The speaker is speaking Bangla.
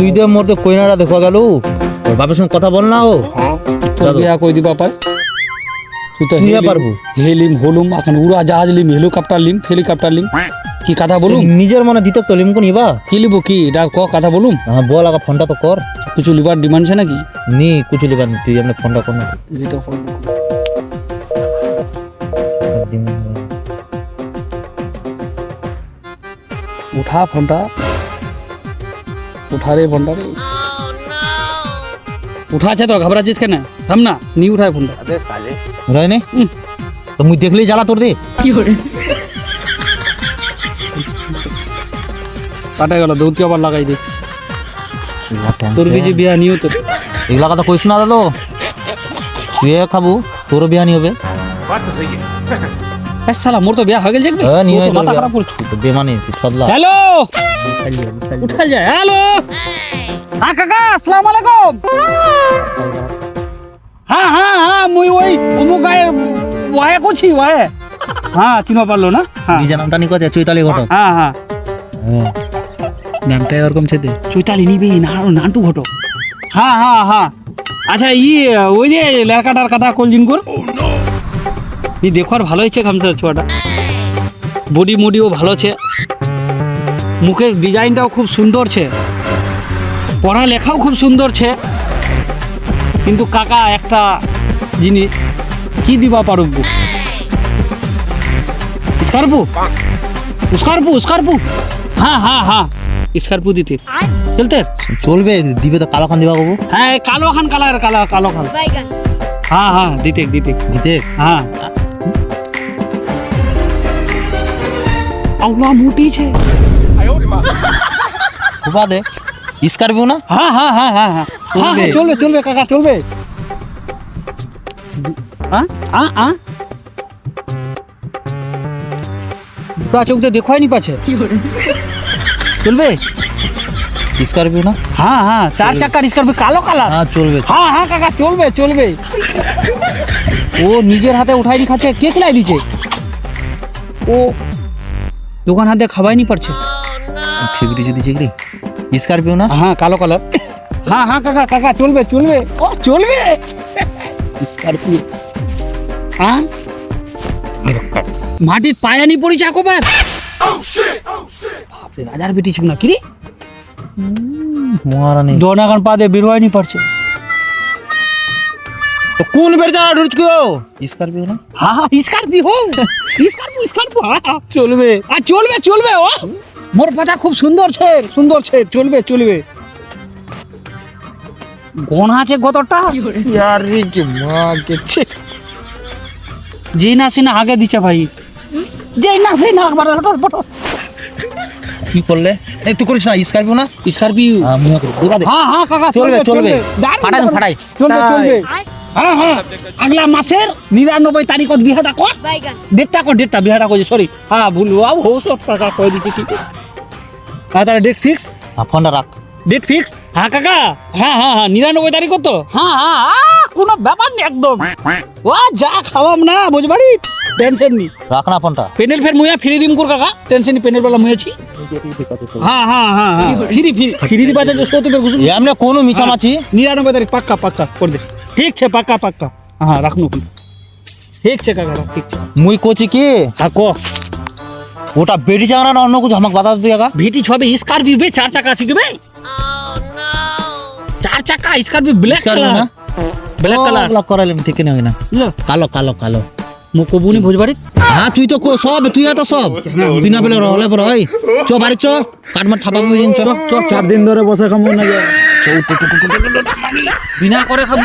তুই দিয়ে মোর তো কইনাটা দেখা গেল। ওর বাপের সঙ্গে কথা বল না ও। বিয়া কই দিবা পাই তুই তো তুই পারব। হেলিম হলুম এখন উড়া জাহাজ লিম হেলিকপ্টার লিম হেলিকপ্টার লিম। কি কথা বলুম? নিজের মনে দিতে তো লিমকো নিবা। কি লিব কি? এটা ক কথা বলুম? হ্যাঁ বল আগা ফোনটা তো কর। কিছু লিবার ডিমান্ড আছে নাকি? নি কুচু লিবা নি, তুই এমনি ফোনটা কর না। উঠা ফোনটা। উঠা রে ফোনটা রে উঠা আছে তো ঘাবড়াচ্ছিস কেন থাম না নি উঠায় ফোনটা রাই নে হুম। তো মুই দেখলেই জ্বালা তোর দে কাটা গেল দৌতি আবার লাগাই দে তোর কিছু বিয়া নিও তো এগুলা কথা কইস না দাদু তুই এ খাব তোরও বিহানি হবে এ শালা মোর তো বিয়া হয়ে গেল দেখবি? হ্যাঁ, নিয়ে মাথা খারাপ করছে। তো বেমানি তুই ছদলা। হ্যালো? উঠা যায় হ্যালো? হ্যাঁ কাকা আসসালামু আলাইকুম। হ্যাঁ হ্যাঁ হ্যাঁ মুই ওই অমুক গায়ে ওয়াহে করছি ওয়াহে। হ্যাঁ চিনো পারল না? হ্যাঁ। নিজের নামটা নি কথা চৈতালি ঘটক। হ্যাঁ হ্যাঁ। হ্যাঁ নামটা এরকম ছেদে। চৈতালি নিবি না নান্টু ঘটো হ্যাঁ হ্যাঁ হ্যাঁ। আচ্ছা ই ওই যে লড়কাটার কথা কলজিন কর নি দেখো আর ভালো হয়েছে খামসা ছোয়াটা। বডি মডিও ভালো আছে মুখের ডিজাইনটাও খুব সুন্দর ছে। পড়া লেখাও খুব সুন্দর ছে। কিন্তু কাকা একটা জিনিস কি দিবা পারব স্কার্পু? স্কার্পু স্কার্পু? হ্যাঁ হ্যাঁ হ্যাঁ। স্কার্পু দিতে। চলতে? চলবে দিবে তো কালো খান দিবা কবু হ্যাঁ কালো খান কালার কালো কালো খান। হ্যাঁ হ্যাঁ দিতে দিতে। দিতে? হ্যাঁ। আউলা মোটি છે খুবা দে স্করপিও না? হ্যাঁ হ্যাঁ হ্যাঁ হ্যাঁ হ্যাঁ। হ্যাঁ হ্যাঁ, চলবে চলবে কাকা চলবে। হ্যাঁ হ্যাঁ হ্যাঁ পুরা চোখ দিয়ে দেখাই নি পাছে? চলবে? স্করপিও না? হ্যাঁ হ্যাঁ চার চাকার স্কর্পিও কালো কালার। হ্যাঁ চলবে। হ্যাঁ হ্যাঁ কাকা চলবে চলবে। ও নিজের হাতে উঠাই খাচ্ছে কে খেলাই দিছে ও দোকান হাতে খাবাই নি পারছে। ঠিকরি যদি ঠিকরি স্করপিও না? হ্যাঁ কালো কালার হ্যাঁ হ্যাঁ কাকা কাকা চলবে চলবে। ও চলবে। স্করপিও। হ্যাঁ? মাটির পায়ানি পড়েছে একবার। বাপরে রাজার বেটি ছিল না কিরে মহারানী। দোনাগান পা দিয়ে বেরোয় নি পারছে। তো কোন বের জানা ঢুকছো স্কর্পিও না। হ্যাঁ। স্কর্পিও স্কর্পিও স্কর্পিও চলবে। আর চলবে চলবে ও। মোর পাতা খুব সুন্দর ছে সুন্দর ছে চলবে চলবে। গোনা আছে গতটা ইয়ারে কি মা কেছে যেই না সে না আগে দিছে ভাই। যেই না সে না একবার কি করলে? এই তুই করিস না স্কর্পিও না? স্কর্পিও। হ্যাঁ হ্যাঁ কাকা চলবে চলবে ফাটাই ফাটাই। চলবে চলবে। হ্যাঁ হ্যাঁ। আগলা মাসের নিরানব্বই তারিখত বিহাটা কর। ডেটটা কর ডেটটা বিহাটা করছে সরি হ্যাঁ ভুল বাবু হো সব টাকা কয়ে দিচ্ছি কি? হ্যাঁ তাহলে ডেট ফিক্স হ্যাঁ ফোনটা রাখ। ডেট ফিক্স হ্যাঁ কাকা। হ্যাঁ হ্যাঁ হ্যাঁ নিরানব্বই তারিখ তো? হ্যাঁ হ্যাঁ আহ, কোনো ব্যাপার নেই একদম। ও যা খাওয়াম না বুঝবাড়ি? টেনশন নি রাখ না ফোনটা পেনেল ফের মুয়া ফ্রি দিম কর কাকা। টেনশন নি পেনেল বেলা মুয়েছি হ্যাঁ হ্যাঁ হ্যাঁ হ্যাঁ। Free free. ফ্রি দিবা যে সত্য বের ঘুষুন এমনি কোনো মিছামাছি নিরানব্বই তারিখ পাক্কা পাক্কা করে দে। ঠিক છે পাক্কা পাক্কা হ্যাঁ রাখনু ঠিক છે কাকা রাখ, ঠিক છે মুই কোচি কি হ্যাঁ কো ওটা বেড়ি চাওয়া না অন্য কিছু আমাকে বাতা তুই একা ভিটি ছবে স্করপিও বে চার চাকা আছে কি বে চার চাকা স্করপিও ব্ল্যাক স্করপিও কালার না ব্ল্যাক কালার ব্লক করাইলাম ঠিক না হয় না কালো কালো কালো মো কবুনি ভোজবাড়ি হ্যাঁ তুই তো কো- সব তুই তো সব। তুই না পেলে রহলে পর হয় চ বাড়ি চ। কাটমার ছাপা বুঝিন চ। চ চার দিন ধরে বসে খাব না বিনা করে খাব?